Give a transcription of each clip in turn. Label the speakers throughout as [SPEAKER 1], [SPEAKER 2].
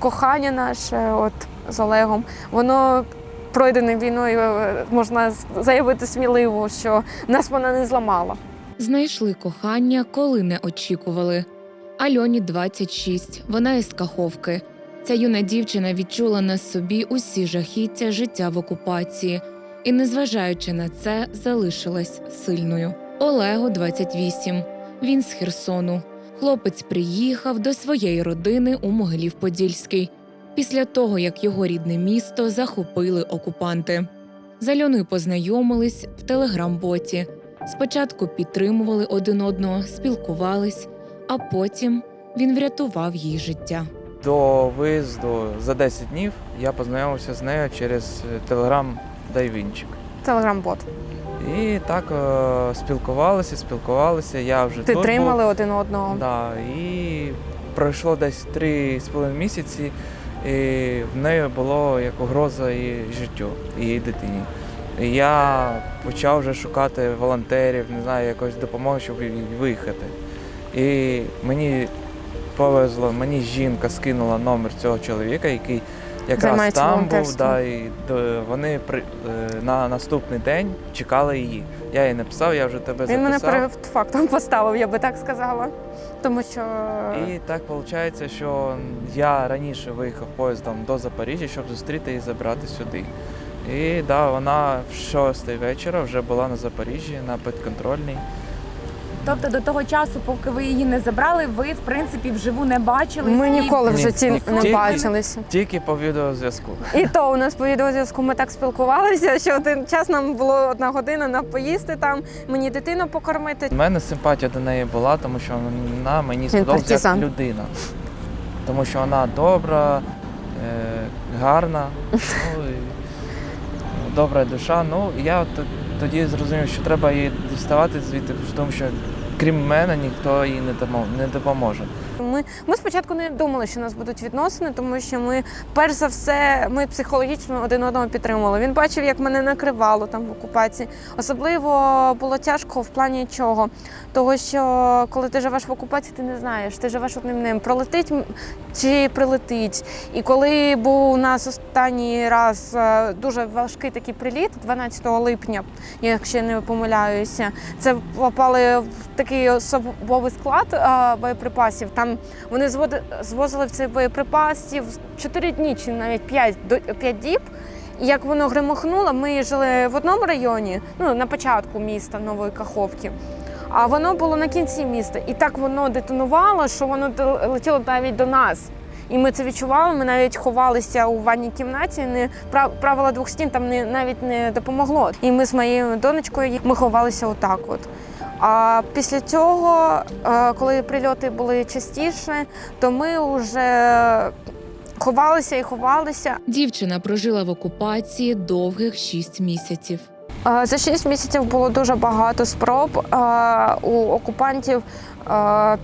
[SPEAKER 1] кохання наше, от з Олегом, воно пройдене війною, е, можна заявити сміливо, що нас вона не зламала.
[SPEAKER 2] Знайшли кохання, коли не очікували. Альоні 26, вона із Каховки. Ця юна дівчина відчула на собі усі жахіття життя в окупації і, незважаючи на це, залишилась сильною. Олегу 28. Він з Херсону. Хлопець приїхав до своєї родини у Могилів-Подільський після того, як його рідне місто захопили окупанти. З Альоною познайомились в телеграм-боті. Спочатку підтримували один одного, спілкувались, а потім він врятував їй життя.
[SPEAKER 3] До виїзду за 10 днів я познайомився з нею через телеграм Дайвінчик.
[SPEAKER 1] Телеграм-бот.
[SPEAKER 3] І так е, спілкувалися, спілкувалися. Я вже тут
[SPEAKER 1] Підтримали
[SPEAKER 3] був.
[SPEAKER 1] один одного.
[SPEAKER 3] Да, і пройшло десь 3,5 місяці, і в неї було як угроза її життю, її дитині. І я почав вже шукати волонтерів, не знаю, якоїсь допомоги, щоб виїхати. І мені повезло, мені жінка скинула номер цього чоловіка, який якраз
[SPEAKER 1] Займається
[SPEAKER 3] там був,
[SPEAKER 1] волонтерством.
[SPEAKER 3] да, і до- вони при, е, на наступний день чекали її. Я їй написав, я вже тебе
[SPEAKER 1] Він мене
[SPEAKER 3] записав.
[SPEAKER 1] перед фактом поставив, я би так сказала. Тому що
[SPEAKER 3] І так виходить, що я раніше виїхав поїздом до Запоріжжя, щоб зустріти і забрати сюди. І да, вона в 6 вечора вже була на Запоріжжі, на підконтрольній.
[SPEAKER 4] Тобто до того часу, поки ви її не забрали, ви в принципі вживу не бачили.
[SPEAKER 1] ми ніколи в житті
[SPEAKER 3] ні,
[SPEAKER 1] не бачилися.
[SPEAKER 3] Тільки по відеозв'язку.
[SPEAKER 1] І то у нас по відеозв'язку ми так спілкувалися, що один час нам було одна година на поїсти там, мені дитину покормити.
[SPEAKER 3] У мене симпатія до неї була, тому що вона мені сподобалася як людина. Тому що вона добра, е, гарна, ну, і добра душа. Ну, я от тоді зрозумів, що треба її діставати звідти, тому що крім мене ніхто їй не допоможе.
[SPEAKER 1] Ми, ми спочатку не думали, що у нас будуть відносини, тому що ми, перш за все, ми психологічно один одного підтримували. Він бачив, як мене накривало там в окупації. Особливо було тяжко в плані чого. Того, що коли ти живеш в окупації, ти не знаєш, ти живеш одним днем, пролетить чи прилетить. І коли був у нас останній раз е, дуже важкий такий приліт, 12 липня, якщо не помиляюся, це попали в такий особовий склад е, боєприпасів. Там вони звозили в цей боєприпасів 4 дні чи навіть 5, 5 діб. І як воно гримохнуло, ми жили в одному районі, ну на початку міста Нової Каховки. А воно було на кінці міста. І так воно детонувало, що воно летіло навіть до нас. І ми це відчували. Ми навіть ховалися у ванній кімнаті. Не правила двох стін там не навіть не допомогло. І ми з моєю донечкою ми ховалися отак. От. А після цього, е, коли прильоти були частіше, то ми вже ховалися і ховалися.
[SPEAKER 2] Дівчина прожила в окупації довгих шість місяців.
[SPEAKER 1] Е, За шість місяців було дуже багато спроб е, у окупантів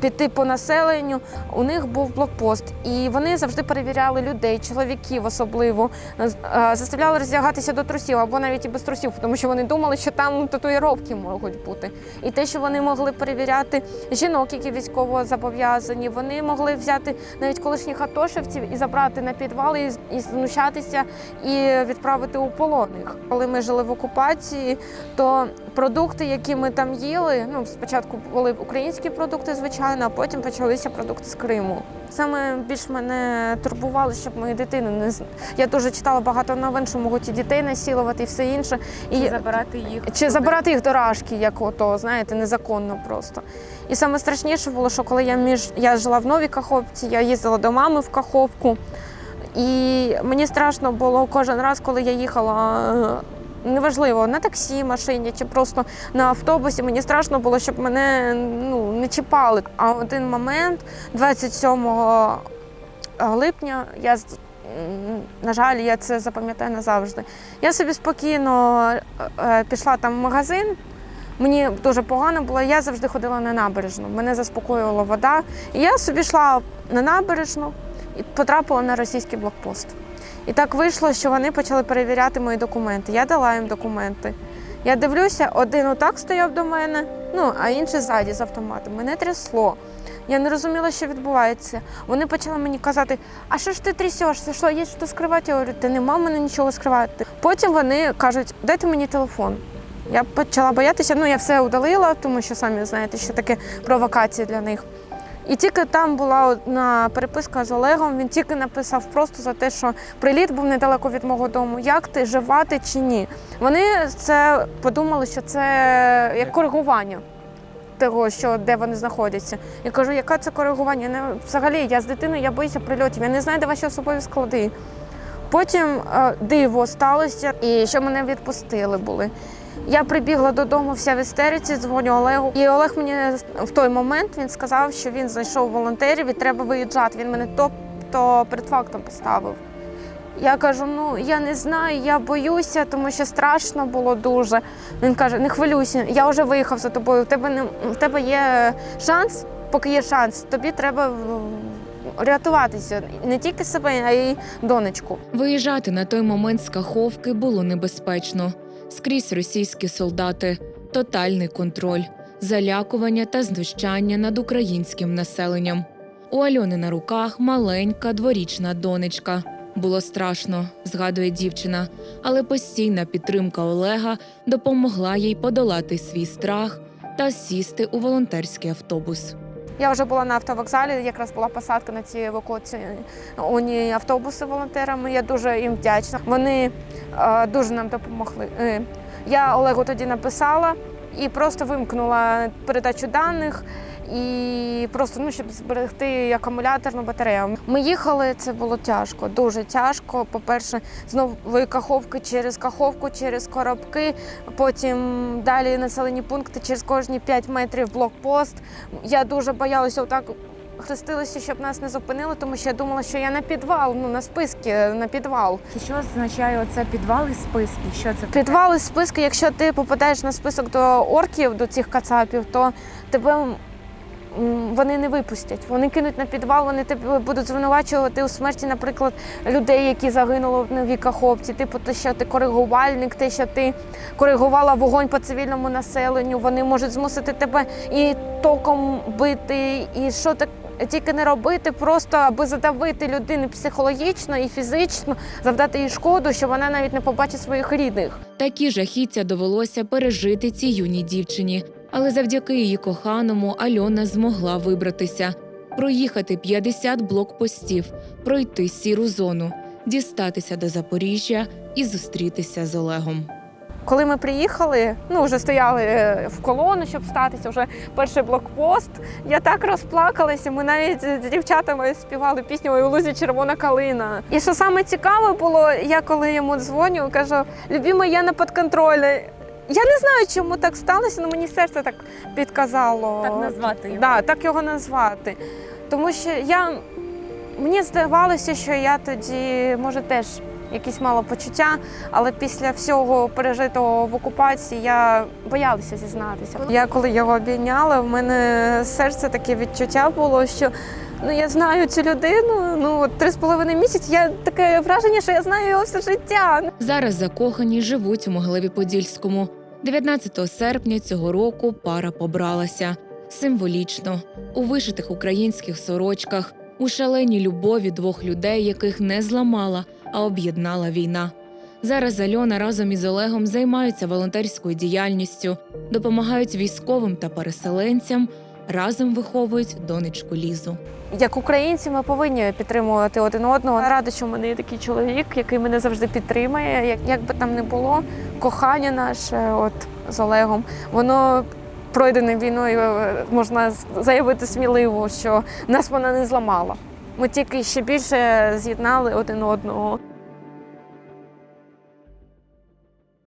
[SPEAKER 1] піти по населенню. У них був блокпост, і вони завжди перевіряли людей, чоловіків особливо, заставляли роздягатися до трусів або навіть і без трусів, тому що вони думали, що там татуїровки можуть бути. І те, що вони могли перевіряти жінок, які військово зобов'язані, вони могли взяти навіть колишніх атошевців і забрати на підвал і, і знущатися і відправити у полон. Коли ми жили в окупації, то продукти, які ми там їли, ну спочатку були українські продукти, звичайно, а потім почалися продукти з Криму. Саме більш мене турбувало, щоб мою дитину не я дуже читала багато новин, що можуть і дітей насилувати, і все інше. І
[SPEAKER 4] Чи забирати їх?
[SPEAKER 1] чи забирати їх до рашки, як ото, знаєте, незаконно просто. І саме страшніше було, що коли я між я жила в Новій Каховці, я їздила до мами в Каховку. І мені страшно було кожен раз, коли я їхала. Е, Неважливо, на таксі, машині чи просто на автобусі. Мені страшно було, щоб мене ну, не чіпали. А один момент, 27 липня, я на жаль, я це запам'ятаю назавжди. Я собі спокійно е, пішла там в магазин. Мені дуже погано було. Я завжди ходила на набережну. Мене заспокоювала вода. І я собі йшла на набережну і потрапила на російський блокпост. І так вийшло, що вони почали перевіряти мої документи. Я дала їм документи. Я дивлюся, один отак стояв до мене, ну а інший ззаді з автоматом. Мене трясло. Я не розуміла, що відбувається. Вони почали мені казати, а що ж ти трясешся, що є що скривати? Я говорю, ти нема мене нічого скривати. Потім вони кажуть, дайте мені телефон. Я почала боятися, ну я все удалила, тому що самі знаєте, що таке провокація для них. І тільки там була одна переписка з Олегом. Він тільки написав просто за те, що приліт був недалеко від мого дому. Як ти жива ти чи ні? Вони це подумали, що це як коригування того, що де вони знаходяться. Я кажу, яке це коригування? Не, взагалі, я з дитиною, я боюся прильотів, я не знаю, де ваші особові склади. Потім е, диво сталося, і що мене відпустили були. Я прибігла додому вся в істериці, дзвоню Олегу. І Олег мені в той момент він сказав, що він знайшов волонтерів і треба виїжджати. Він мене тобто перед фактом поставив. Я кажу: ну я не знаю, я боюся, тому що страшно було дуже. Він каже: не хвилюйся, я вже виїхав за тобою. В тебе не в тебе є шанс, поки є шанс. Тобі треба рятуватися не тільки себе, а й донечку.
[SPEAKER 2] Виїжджати на той момент з Каховки було небезпечно. Скрізь російські солдати, тотальний контроль, залякування та знущання над українським населенням. У Альони на руках маленька дворічна донечка. Було страшно, згадує дівчина, але постійна підтримка Олега допомогла їй подолати свій страх та сісти у волонтерський автобус.
[SPEAKER 1] Я вже була на автовокзалі, якраз була посадка на ці евакуаційні автобуси волонтерами. Я дуже їм вдячна. Вони е, дуже нам допомогли. Е, Я Олегу тоді написала і просто вимкнула передачу даних. І просто ну, щоб зберегти акумуляторну батарею. Ми їхали, це було тяжко, дуже тяжко. По-перше, знову каховки через каховку, через коробки, потім далі населені пункти, через кожні 5 метрів блокпост. Я дуже боялася отак. Хрестилася, щоб нас не зупинили, тому що я думала, що я на підвал, ну на списки на підвал.
[SPEAKER 4] Що означає оце підвал і списки? Що це?
[SPEAKER 1] Підвал і списки, якщо ти попадаєш на список до орків, до цих кацапів, то тебе вони не випустять. Вони кинуть на підвал, вони тебе будуть звинувачувати у смерті, наприклад, людей, які загинули в новій каховці. Типу, те, що ти коригувальник, те, що ти коригувала вогонь по цивільному населенню. Вони можуть змусити тебе і током бити, і що так. Тільки не робити, просто аби задавити людину психологічно і фізично, завдати їй шкоду, що вона навіть не побачить своїх рідних.
[SPEAKER 2] Такі жахіття довелося пережити цій юній дівчині, але завдяки її коханому Альона змогла вибратися, проїхати 50 блокпостів, пройти сіру зону, дістатися до Запоріжжя і зустрітися з Олегом.
[SPEAKER 1] Коли ми приїхали, ну вже стояли е, в колону, щоб статися, вже перший блокпост. Я так розплакалася. Ми навіть з дівчатами співали пісню «Ой, у лузі червона калина. І що саме цікаве було, я коли йому дзвоню, кажу: любимий, я на підконтролі. Я не знаю, чому так сталося, але мені серце так підказало.
[SPEAKER 4] Так назвати його.
[SPEAKER 1] Да, так його назвати. Тому що я мені здавалося, що я тоді може теж якісь мало почуття, але після всього пережитого в окупації я боялася зізнатися. Я коли його обійняла, в мене серце таке відчуття було, що ну я знаю цю людину. Ну от три з половиною місяці. Я таке враження, що я знаю його все життя.
[SPEAKER 2] Зараз закохані живуть у Могилеві Подільському. 19 серпня цього року пара побралася символічно у вишитих українських сорочках, у шаленій любові двох людей, яких не зламала, а об'єднала війна. Зараз Альона разом із Олегом займаються волонтерською діяльністю, допомагають військовим та переселенцям, разом виховують донечку Лізу.
[SPEAKER 1] Як українці, ми повинні підтримувати один одного. Рада, що в мене є такий чоловік, який мене завжди підтримує. Як, як би там не було, кохання наше, от з Олегом, воно пройдене війною, е, можна заявити сміливо, що нас вона не зламала. Ми тільки ще більше з'єднали один одного.